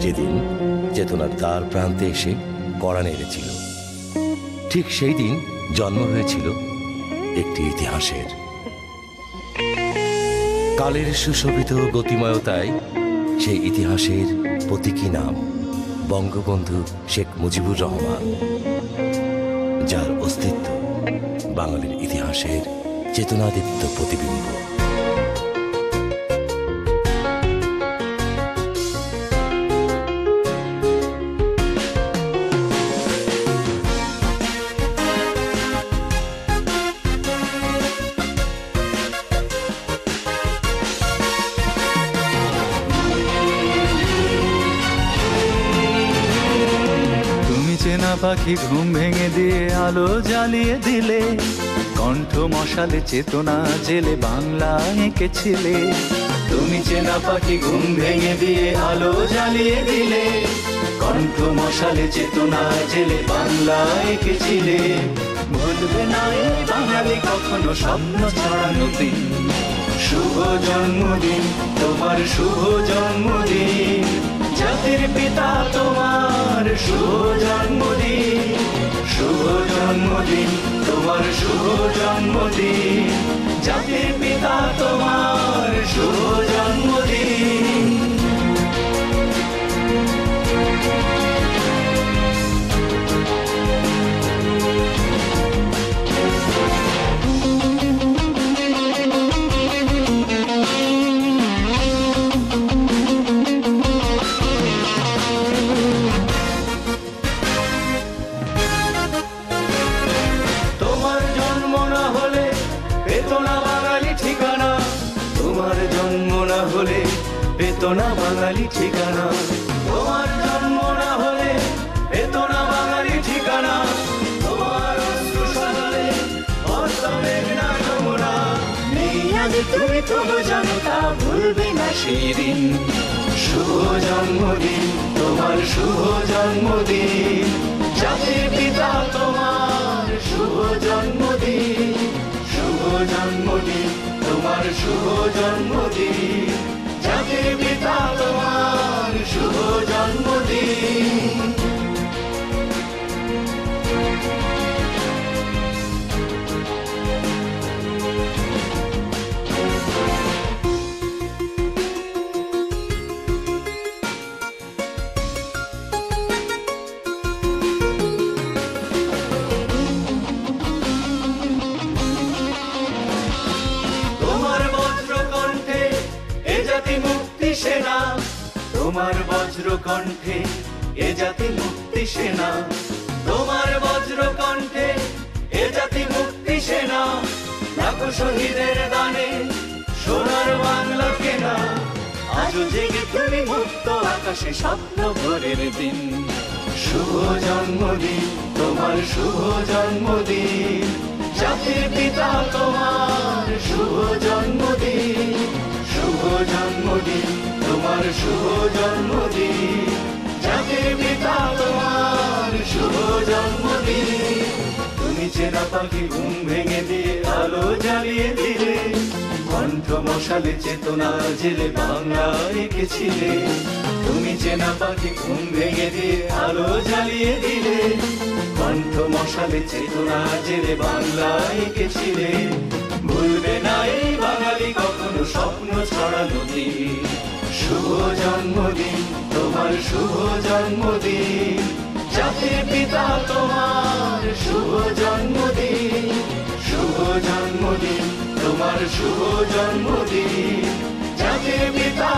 যেদিন চেতনার দ্বার প্রান্তে এসে কড়া নেড়েছিল। ঠিক সেই দিন জন্ম হয়েছিল একটি ইতিহাসের। কালের সুশোভিত গতিময়তায় সেই ইতিহাসের প্রতীকী নাম বঙ্গবন্ধু শেখ মুজিবুর রহমান, যার অস্তিত্ব বাঙালির ইতিহাসের চেতনাদীপ্ত প্রতিবিম্ব। পাখি ঘুম ভেঙে দিয়ে আলো জ্বালিয়ে দিলে, কণ্ঠ মশালে চেতনা জেলে বাংলা এঁকেছিলে। তুমি চেনা পাখি ঘুম ভেঙে দিয়ে আলো জ্বালিয়ে দিলে, কণ্ঠ মশালে চেতনা জেলে বাংলা এঁকেছিলে। ভুলবে না বাঙালি, কখনো স্বপ্ন ছড়ানো দিন। শুভ জন্মদিন, তোমার শুভ জন্মদিন। জাতির পিতা তোমার শুভ জন্মদিন জন্মদিন পেত না বাঙালি ঠিকানা। তোমার জন্ম না হলে পেত না বাঙালি ঠিকানা। তোমার অশ্রু যমুনা। নেই আগে তুমি তবু জানো তা ভুলবে না সেদিন। শুভ জন্মদিন, তোমার শুভ জন্মদিন। জাতির পিতা তোমার শুভ জন্মদিন। শুভ জন্মদিন, তোমার শুভ জন্মদিন। পিতা তোমার শুভ জন্মদিন। তোমার বজ্র কণ্ঠে এ জাতি মুক্তি সেনা। তোমার বজ্র কণ্ঠে এ জাতি মুক্তি সেনা। লাখো শহীদের দানে সোনার বাংলা কেনা। আজও জেগে তুমি মুক্ত আকাশে স্বপ্ন ভোরের দিন। শুভ জন্মদিন, তোমার শুভ জন্মদিন। জাতির পিতা তোমার শুভ জন্মদিন। শুভ জন্মদিন জাতির পিতা তোমার শুভ জন্মদিন। তুমি চেনা পাখি ঘুম ভেঙে দিয়ে, আলো জ্বালিয়ে দিলে। কণ্ঠ মশালে চেতনা জেলে বাংলা এঁকেছিলে। তুমি চেনা পাখি ঘুম ভেঙে দিয়ে, আলো জ্বালিয়ে দিলে। কণ্ঠ মশালে চেতনা জেলে বাংলা এঁকেছিলে। ভুলবে না এই বাঙালি কখনো স্বপ্ন ছড়ানো দিন। শুভ জন্মদিন তোমার শুভ জন্মদিন জাতির পিতা তোমার শুভ জন্মদিন শুভ জন্মদিন তোমার শুভ জন্মদিন জাতির পিতা